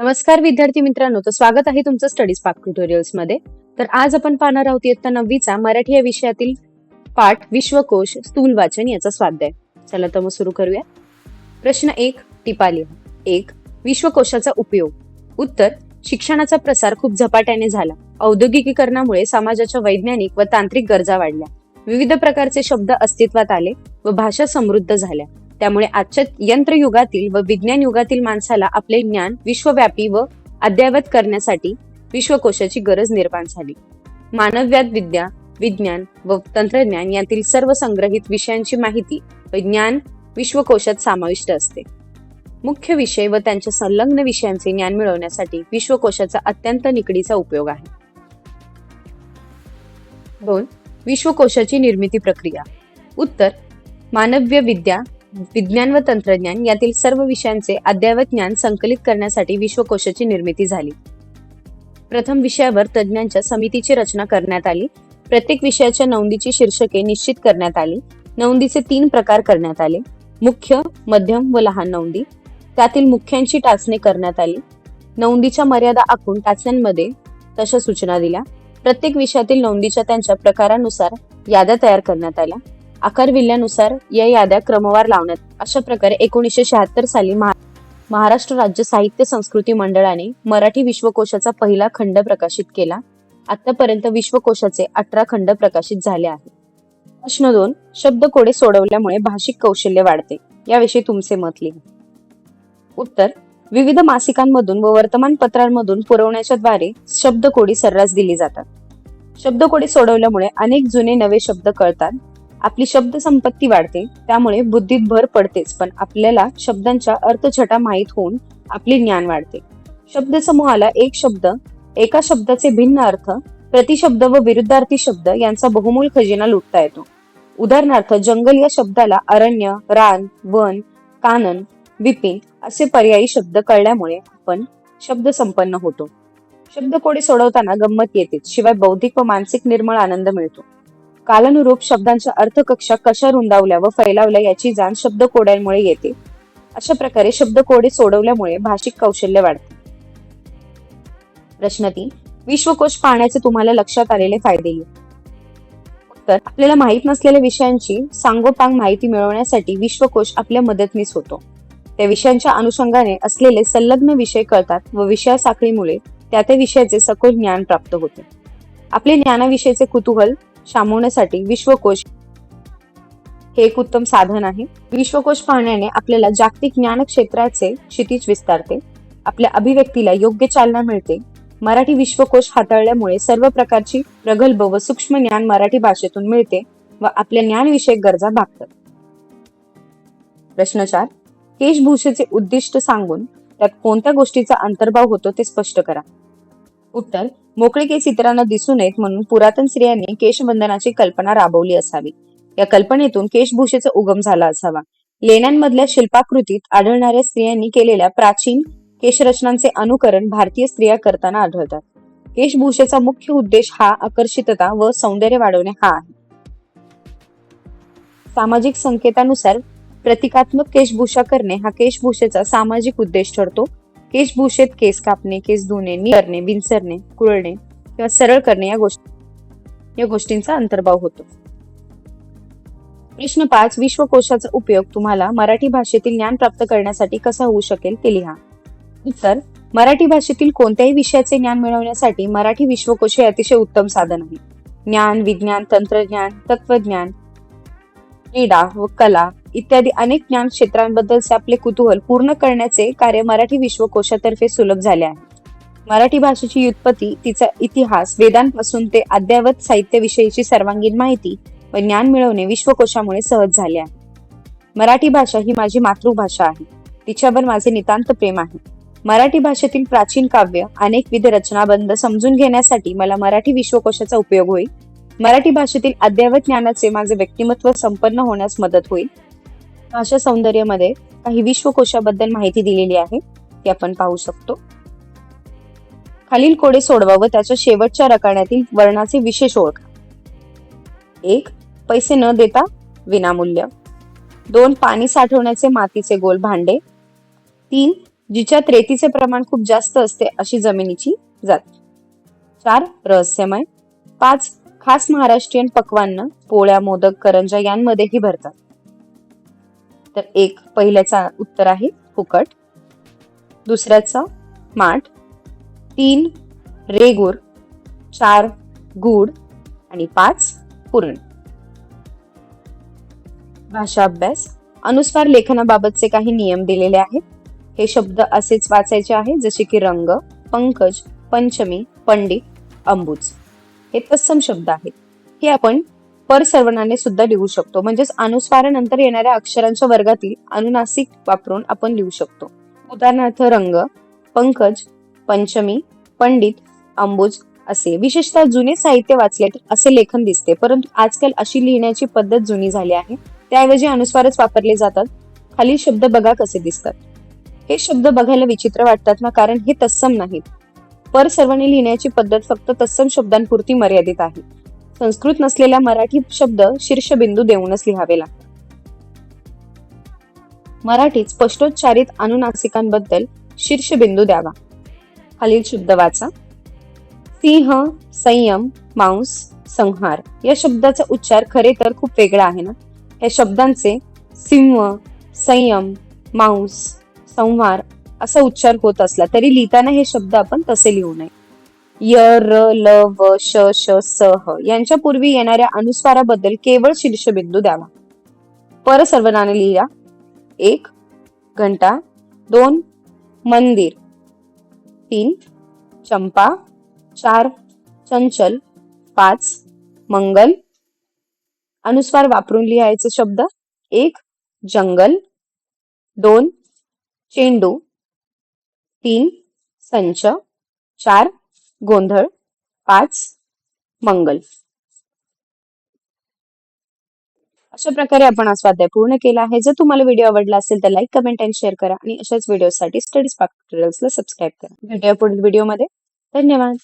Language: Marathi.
नमस्कार विद्यार्थी मित्रांनो तर स्वागत आहे तुमचं स्टडीज पार्क ट्युटोरियल्समध्ये. तर आज आपण पाहणार आहोत इयत्ता नववीचा मराठी या विषयातील पाठ विश्वकोश स्थूल वाचन याचा स्वाध्याय. चला तर मग सुरू करूया. प्रश्न एक टिपा लिहा. एक विश्वकोशाचा उपयोग. उत्तर शिक्षणाचा प्रसार खूप झपाट्याने झाला. औद्योगिकीकरणामुळे समाजाच्या वैज्ञानिक व तांत्रिक गरजा वाढल्या. विविध प्रकारचे शब्द अस्तित्वात आले व भाषा समृद्ध झाल्या. त्यामुळे आजच्या यंत्रयुगातील व विज्ञान युगातील माणसाला आपले ज्ञान विश्वव्यापी व अद्ययावत करण्यासाठी विश्वकोशाची गरज निर्माण झाली. मानवव्याद विद्या विज्ञान व तंत्रज्ञान यातील सर्व संग्रहित विषयांची माहिती व ज्ञान विश्वकोशात समाविष्ट असते. मुख्य विषय व त्यांच्या संलग्न विषयांचे ज्ञान मिळवण्यासाठी विश्वकोशाचा अत्यंत निकडीचा उपयोग आहे. दोन विश्वकोशाची निर्मिती प्रक्रिया. उत्तर मानव्य विद्या विज्ञान व तंत्रज्ञान यातील सर्व विषयांचे अद्ययावत ज्ञान संकलित करण्यासाठी विश्वकोशाची निर्मिती झाली. प्रथम विषयावर तज्ज्ञांच्या समितीची रचना करण्यात आली. प्रत्येक विषयाच्या नोंदीची शीर्षके निश्चित करण्यात आली. नोंदीचे तीन प्रकार करण्यात आले. मुख्य मध्यम व लहान नोंदी. त्यातील मुख्यांची टाचणी करण्यात आली. नोंदीच्या मर्यादा आखून टाचण्यांमध्ये तशा सूचना दिल्या. प्रत्येक विषयातील नोंदीच्या त्यांच्या प्रकारानुसार याद्या तयार करण्यात आल्या. आकारविल्ल्यानुसार या याद्या क्रमवार लावण्यात अशा प्रकारे एकोणीसशे शहात्तर साली महा- महाराष्ट्र राज्य साहित्य संस्कृती मंडळाने मराठी विश्वकोशाचा पहिला खंड प्रकाशित केला. आतापर्यंत विश्वकोशाचे अठरा खंड प्रकाशित झाले आहेत. प्रश्न दोन शब्दकोडे सोडवल्यामुळे भाषिक कौशल्य वाढते. याविषयी तुमचे मत लिहा. उत्तर विविध मासिकांमधून व वर्तमानपत्रांमधून पुरवण्याच्या द्वारे शब्दकोडी सर्रास दिली जातात. शब्दकोडी सोडवल्यामुळे अनेक जुने नवे शब्द कळतात. आपली शब्द संपत्ती वाढते त्यामुळे बुद्धीत भर पडतेच पण आपल्याला शब्दांच्या अर्थछटा माहीत होऊन आपले ज्ञान वाढते. शब्द समूहाला एक शब्द एका शब्दाचे भिन्न अर्थ प्रतिशब्द व विरुद्धार्थी शब्द यांचा बहुमूल खजिना लुटता येतो. उदाहरणार्थ जंगल या शब्दाला अरण्य रान वन कानन विपिन असे पर्यायी शब्द कळल्यामुळे आपण शब्द संपन्न होतो. शब्दकोडी सोडवताना गंमत येते शिवाय बौद्धिक व मानसिक निर्मळ आनंद मिळतो. कालानुरूप शब्दांच्या अर्थकक्षा कशा रुंदावल्या व फैलावल्या याची जाण शब्दकोड्यांमुळे येते. अशा प्रकारे शब्दकोडे सोडवल्यामुळे भाषिक कौशल्य वाढते. प्रश्न तीन. विश्वकोश पाहण्याचे तुम्हाला लक्षात आलेले फायदे उत्तर आपल्याला माहीत नसलेल्या विषयांची सांगोपांग माहिती मिळवण्यासाठी विश्वकोश आपल्या मदतनीस होतो. त्या विषयांच्या अनुषंगाने असलेले संलग्न विषय कळतात व विषया साखळीमुळे त्या त्या विषयाचे सखोल ज्ञान प्राप्त होते. आपले ज्ञानाविषयीचे कुतूहल शामवण्यासाठी विश्वकोश हे एक उत्तम साधन आहे. विश्वकोश पाहण्याने आपल्याला जागतिक ज्ञान क्षेत्राचे क्षितिज विस्तारते. आपल्या अभिव्यक्तीला योग्य चालना मिळते. मराठी विश्वकोश हाताळल्यामुळे सर्व प्रकारची प्रगल्भ व सूक्ष्म ज्ञान मराठी भाषेतून मिळते व आपल्या ज्ञानविषयक गरजा भागतात. प्रश्न चार. केशभूषेचे उद्दिष्ट सांगून त्यात कोणत्या गोष्टीचा अंतर्भाव होतो ते स्पष्ट करा. उत्तर मोकळे केस इतरांना दिसू नयेत म्हणून पुरातन स्त्रियांनी केशबंधनाची कल्पना राबवली असावी. या कल्पनेतून केशभूषेचा उगम झाला असावा. लेण्यांमधल्या शिल्पाकृतीत आढळणाऱ्या स्त्रियांनी केलेल्या प्राचीन केशरचनांचे अनुकरण भारतीय स्त्रिया करताना आढळतात. केशभूषेचा मुख्य उद्देश हा आकर्षितता व सौंदर्य वाढवणे हा आहे. सामाजिक संकेतानुसार प्रतिकात्मक केशभूषा करणे हा केशभूषेचा सामाजिक उद्देश ठरतो. केशभूषेत केस कापणे केस धुणे करणे विंचरणे कुरळणे किंवा सरळ करणे या गोष्टी या गोष्टींचा अंतर्भाव होतो. प्रश्न पाच विश्वकोशाचा उपयोग तुम्हाला मराठी भाषेतील ज्ञान प्राप्त करण्यासाठी कसा होऊ शकेल ते लिहा. उत्तर मराठी भाषेतील कोणत्याही विषयाचे ज्ञान मिळवण्यासाठी मराठी विश्वकोश हे अतिशय उत्तम साधन आहे. ज्ञान विज्ञान तंत्रज्ञान तत्वज्ञान क्रीडा व कला इत्यादी अनेक ज्ञान क्षेत्रांबद्दलचे आपले कुतूहल पूर्ण करण्याचे कार्य मराठी विश्वकोशातर्फे सुलभ झाले आहे. मराठी भाषेची व्युत्पत्ती तिचा इतिहास वेदांपासून ते अद्ययावत साहित्याविषयीची सर्वांगीण माहिती व ज्ञान मिळवणे विश्वकोशामुळे सहज झाले आहे. मराठी भाषा ही माझी मातृभाषा आहे. तिच्यावर माझे नितांत प्रेम आहे. मराठी भाषेतील प्राचीन काव्य अनेकविध रचनाबंध समजून घेण्यासाठी मला मराठी विश्वकोशाचा उपयोग होईल. मराठी भाषेतील अद्ययावत ज्ञानाचे माझे व्यक्तिमत्व संपन्न होण्यास मदत होईल. भाषा सौंदर्यामध्ये काही विश्वकोशाबद्दल माहिती दिलेली आहे ती आपण पाहू शकतो. खालील कोडे सोडवा व त्याच्या शेवटच्या रकाण्यातील वर्णाचे विशेष ओळखा. एक पैसे न देता विनामूल्य. दोन पाणी साठवण्याचे मातीचे गोल भांडे. तीन जिच्यात रेतीचे प्रमाण खूप जास्त असते अशी जमिनीची जात. चार रहस्यमय. पाच खास महाराष्ट्रीयन पक्वान्न पोळ्या मोदक करंजा यांमध्येही भरतात. तर एक पहिल्याचा उत्तर आहे फुकट. दुसऱ्याचा माठ. तीन रेगूर. चार गुड आणि पाच पुरण. भाषा अभ्यास. अनुस्वार लेखनाबाबतचे काही नियम दिलेले आहेत. हे शब्द असेच वाचायचे आहे जसे की रंग पंकज पंचमी पंडित अंबुज. हे तत्सम शब्द आहेत. हे आपण पर सर्वनाने सुद्धा लिहू शकतो. म्हणजेच अनुस्वारानंतर येणाऱ्या अक्षरांच्या वर्गातील अनुनासिक वापरून आपण लिहू शकतो. उदाहरणार्थ रंग पंकज पंचमी पंडित अंबुज असे. विशेषतः जुने साहित्य वाचले तर असे लेखन दिसते. परंतु आजकाल अशी लिहिण्याची पद्धत जुनी झाली आहे. त्याऐवजी अनुस्वारच वापरले जातात. खाली शब्द बघा कसे दिसतात. हे शब्द बघायला विचित्र वाटतात ना कारण हे तत्सम नाहीत. पर सर्वांनी लिहिण्याची पद्धत फक्त तत्सम शब्दांपुरती मर्यादित आहे. संस्कृत नसलेला मराठी शब्द शीर्षबिंदू देऊनच लिहावे लागतात. मराठीत स्पष्टोच्चारित अनुनासिकांबद्दल शीर्षबिंदू द्यावा. खालील शब्द वाचा. सिंह संयम मांस संहार या शब्दाचा उच्चार खरे तर खूप वेगळा आहे ना? या शब्दांचे सिंह संयम मांस संहार असा उच्चार होत असला तरी लिहिताना हे शब्द आपण तसे लिहू नये. य र ल व श श स ह. यांच्या पूर्वी येणाऱ्या अनुस्वाराबद्दल केवळ शीर्षबिंदू द्यावा. पर सर्वनाने लिहिला एक घंटा. दोन मंदिर. तीन चंपा. चार चंचल. पाच मंगल. अनुस्वार वापरून लिहायचे शब्द. एक जंगल. दोन चेंडू. तीन संच. चार गोंधळ पाच मंगल. अशा प्रकारे आपण हा स्वाध्याय पूर्ण केला आहे. जर तुम्हाला व्हिडिओ आवडला असेल तर लाईक कमेंट आणि शेअर करा आणि अशाच व्हिडिओसाठी स्टडीज पाक ट्युटोरियल्सला सबस्क्राईब करा. भेटूया पुढील व्हिडिओमध्ये. धन्यवाद.